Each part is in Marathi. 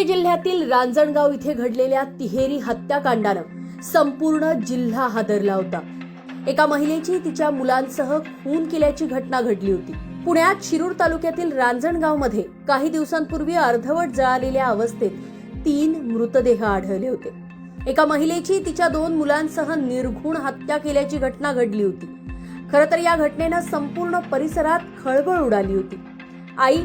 पुणे जिल्ह्यातील रांजणगाव इथे घडलेल्या तिहेरी हत्याकांडानं संपूर्ण जिल्हा हादरला होता. एका महिलेची तिच्या मुलांसह खून केल्याची घटना घडली होती. पुण्यात शिरूर तालुक्यातील रांजणगावमध्ये काही दिवसांपूर्वी अर्धवट जळालेल्या अवस्थेत तीन मृतदेह आढळले होते. एका महिलेची तिच्या दोन मुलांसह निर्घुण हत्या केल्याची घटना घडली होती. खरं तर या घटनेनं संपूर्ण परिसरात खळबळ उडाली होती. आई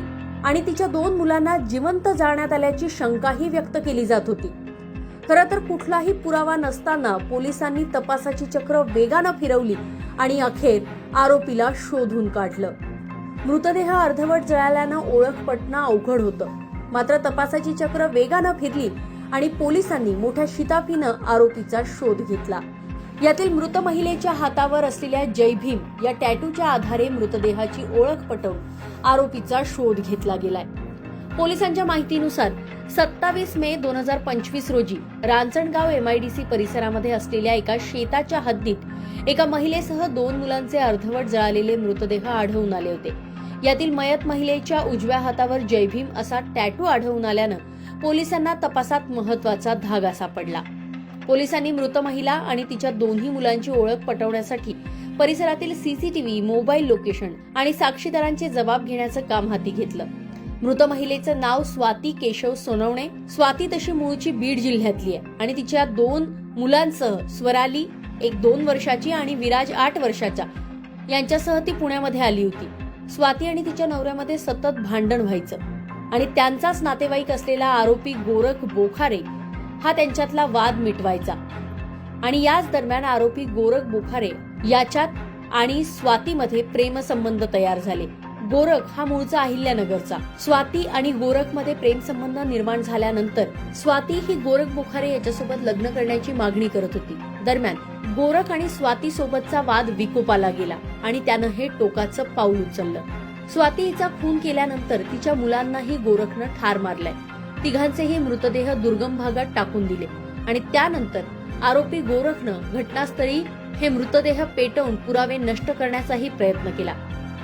आणि तिच्या दोन मुलांना जिवंत जाळण्यात आल्याची शंकाही व्यक्त केली जात होती. खरं तर कुठलाही पुरावा नसताना पोलिसांनी तपासाची चक्र वेगानं फिरवली आणि अखेर आरोपीला शोधून काढलं. मृतदेह अर्धवट जळाल्यानं ओळख पटणं अवघड होतं. मात्र तपासाची चक्र वेगानं फिरली आणि पोलिसांनी मोठ्या शिताफीनं आरोपीचा शोध घेतला. यातील मृत महिलेच्या हातावर असलेल्या जय भीम या टॅटूच्या आधारे मृतदेहाची ओळख पटवून आरोपीचा शोध घेतला गेलाय. पोलिसांच्या माहितीनुसार सत्तावीस मे दोन हजार पंचवीस रोजी रांजणगाव एमआयडीसी परिसरामध्ये असलेल्या एका शेताच्या हद्दीत एका महिलेसह दोन मुलांचे अर्धवट जळालेले मृतदेह आढळून आले होते. यातील मयत महिलेच्या उजव्या हातावर जयभीम असा टॅटू आढळून आल्यानं पोलिसांना तपासात महत्त्वाचा धागा सापडला. पोलिसांनी मृत महिला आणि तिच्या दोन्ही मुलांची ओळख पटवण्यासाठी परिसरातील सीसीटीव्ही मोबाईल लोकेशन आणि साक्षीदारांचे जबाब घेण्याचं काम हाती घेतलं. मृत महिलेचं नाव स्वाती केशव सोनवणे. स्वाती तशी मूळची बीड जिल्ह्यातली आहे आणि तिच्या दोन मुलांसह स्वराली एक दोन वर्षाची आणि विराज आठ वर्षाच्या यांच्यासह ती पुण्यामध्ये आली होती. स्वाती आणि तिच्या नवऱ्यामध्ये सतत भांडण व्हायचं आणि त्यांचाच नातेवाईक असलेला आरोपी गोरख बोखारे हा त्यांच्यातला वाद मिटवायचा. आणि याच दरम्यान आरोपी गोरख बोखारे याच्यात आणि स्वातीमध्ये प्रेमसंबंध तयार झाले. गोरख हा मूळचा अहिल्यानगरचा. स्वाती आणि गोरखमध्ये प्रेमसंबंध निर्माण झाल्यानंतर स्वाती ही गोरख बोखारे याच्यासोबत लग्न करण्याची मागणी करत होती. दरम्यान गोरख आणि स्वाती सोबतचा वाद विकोपाला गेला आणि त्यानं हे टोकाचं पाऊल उचललं. स्वाती हिचा खून केल्यानंतर तिच्या मुलांनाही गोरखनं ठार मारलाय. तिघांचेही मृतदेह दुर्गम भागात टाकून दिले. आणि त्यानंतर आरोपी गोरखनं घटनास्थळी हे मृतदेह पेटवून पुरावे नष्ट करण्याचाही प्रयत्न केला.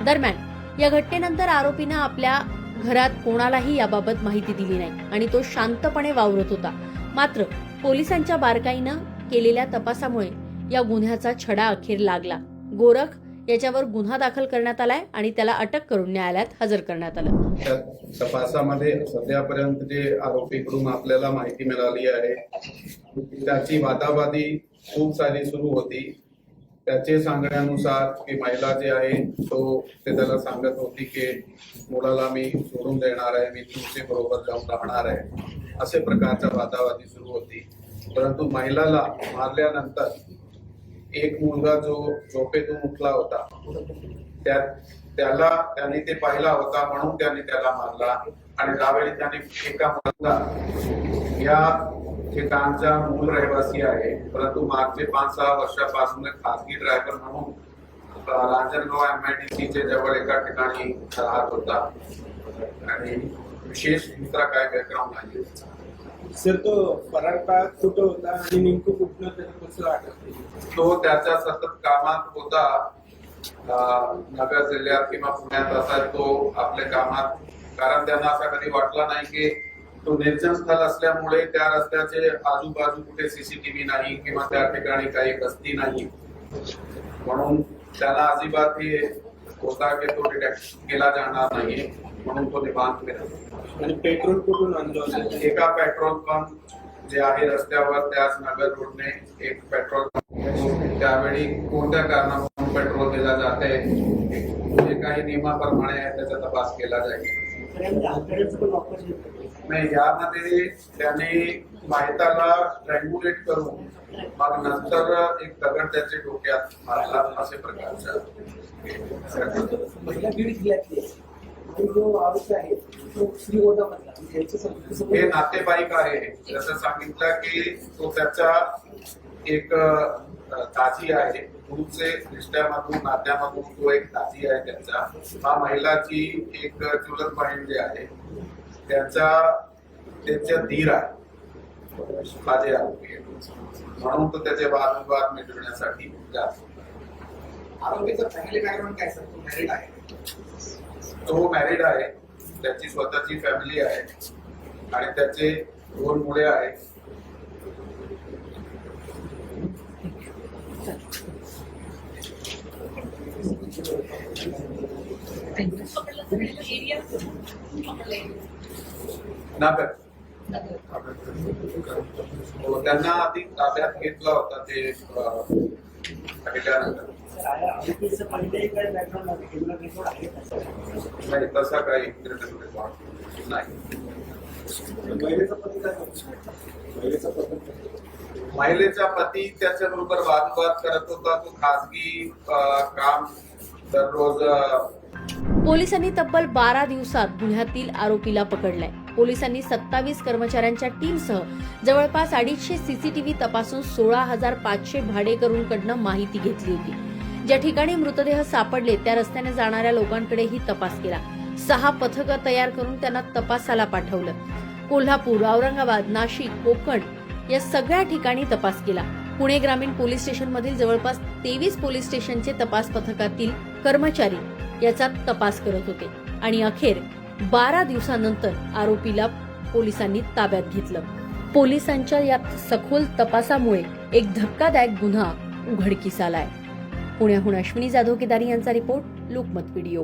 दरम्यान या घटनेनंतर आरोपीनं आपल्या घरात कोणालाही याबाबत माहिती दिली नाही आणि तो शांतपणे वावरत होता. मात्र पोलिसांच्या बारकाईनं केलेल्या तपासामुळे या गुन्ह्याचा छडा अखेर लागला. गोरख याच्यावर गुन्हा दाखल करण्यात आलाय आणि त्याला अटक करून न्यायालयात हजर करण्यात आलं. तपासामध्ये सध्यापर्यंत जे आरोपीकडून आपल्याला माहिती मिळाली आहे त्याची वादावादी खूप सारी सुरू होती. त्याचे सांगण्यानुसार की महिला जे आहे तो ते त्याला सांगत होती की मुलाला मी सोडून देणार आहे मी तुमचे बरोबर जाऊन राहणार आहे. असे प्रकारच्या वादावादी सुरू होती. परंतु महिलाला मारल्यानंतर एक मुलगा जो झोपेतून उठला होता त्या त्याला त्यांनी ते पाहिला होता म्हणून त्याने त्याला मारला आणि त्यावेळी त्याने एका मुलाला या ठिकाणचा मूल रहिवासी आहे परंतु मागचे पाच सहा वर्षापासून खासगी ड्रायव्हर म्हणून रांजणगाव एम आय डी चे जवळ एका ठिकाणी राहत होता. आणि विशेष दुसरा काय बॅकग्राऊंड नाही सर तो फरार कुठं होता आणि नेमकं कुठनं त्याला कसं अटक तो त्याच्या सतत कामात होता नगर जिल्ह्यात किंवा पुण्यात असा तो आपल्या कामात कारण त्यांना असा कधी वाटला नाही की तो निर्जन स्थळ असल्यामुळे त्या रस्त्याचे आजूबाजू कुठे सीसीटीव्ही नाही किंवा त्या ठिकाणी काही गस्ती नाही. म्हणून त्याला अजिबात हे होता की तो डिटेक्ट केला जाणार नाही म्हणून तो निवांत केला. आणि पेट्रोल कुठून आणलं एका पेट्रोल पंप जे आहे रस्त्यावर त्याच नगर रोडने एक पेट्रोल पंप. त्यावेळी कोणत्या कारणावरून पेट्रोल दिला जाते? जे काही नियमाप्रमाणे आहे त्याचा तपास केला जाईल. नाही यामध्ये त्याने माहिताला ट्रँग्युलेट करून मग नंतर एक दगड त्याच्या डोक्यात मारला असे प्रकारचा. जो आरोपी आहे तो श्रीगोंदामधला हे नातेवाईक आहे. जसं सांगितलं की तो त्याचा एक अ, ताजी आहे. दूरचे रिश्त्यामधून नात्यामधून तो एक ताजी आहे त्यांचा. हा महिलाची एक चुलत बहीण जे आहे त्यांचा त्यांच्या धीर आहे. माझे आरोपी म्हणून तो त्याचे वादविवाद मिटवण्यासाठी जातो. आरोपीचं फॅमिली बॅकग्राऊंड काय सर? तो मॅरिड आहे. तो मॅरिड आहे. त्याची स्वतःची फॅमिली आहे. आणि त्याचे दोन मुले आहेत. हो, त्यांना आधी ताब्यात घेतला होता ते अं, नाही तसा महिलेचा पती काय करतो? महिलेचा पती महिलेचा पती त्याच्याबरोबर वादविवाद करत होता. तो खासगी काम दररोज पोलिसांनी तब्बल बारा दिवसात गुन्ह्यातील आरोपीला पकडलाय. पोलिसांनी सत्तावीस कर्मचाऱ्यांच्या टीमसह जवळपास अडीचशे सीसीटीव्ही तपासून सोळा हजार पाचशे भाडेकरूंकडनं माहिती घेतली होती. ज्या ठिकाणी मृतदेह सापडले त्या रस्त्याने जाणाऱ्या लोकांकडेही तपास केला. सहा पथकं तयार करून त्यांना तपासाला पाठवलं. कोल्हापूर औरंगाबाद नाशिक कोकण या सगळ्या ठिकाणी तपास केला. पुणे ग्रामीण पोलीस स्टेशनमधील जवळपास तेवीस पोलीस स्टेशनचे तपास पथकातील कर्मचारी याचा तपास करत होते. आणि अखेर बारा दिवसानंतर आरोपीला पोलिसांनी ताब्यात घेतलं. पोलिसांच्या या सखोल तपासामुळे एक धक्कादायक गुन्हा उघडकीस आलाय. पुण्याहून अश्विनी जाधव केदारी यांचा रिपोर्ट लोकमत व्हिडिओ.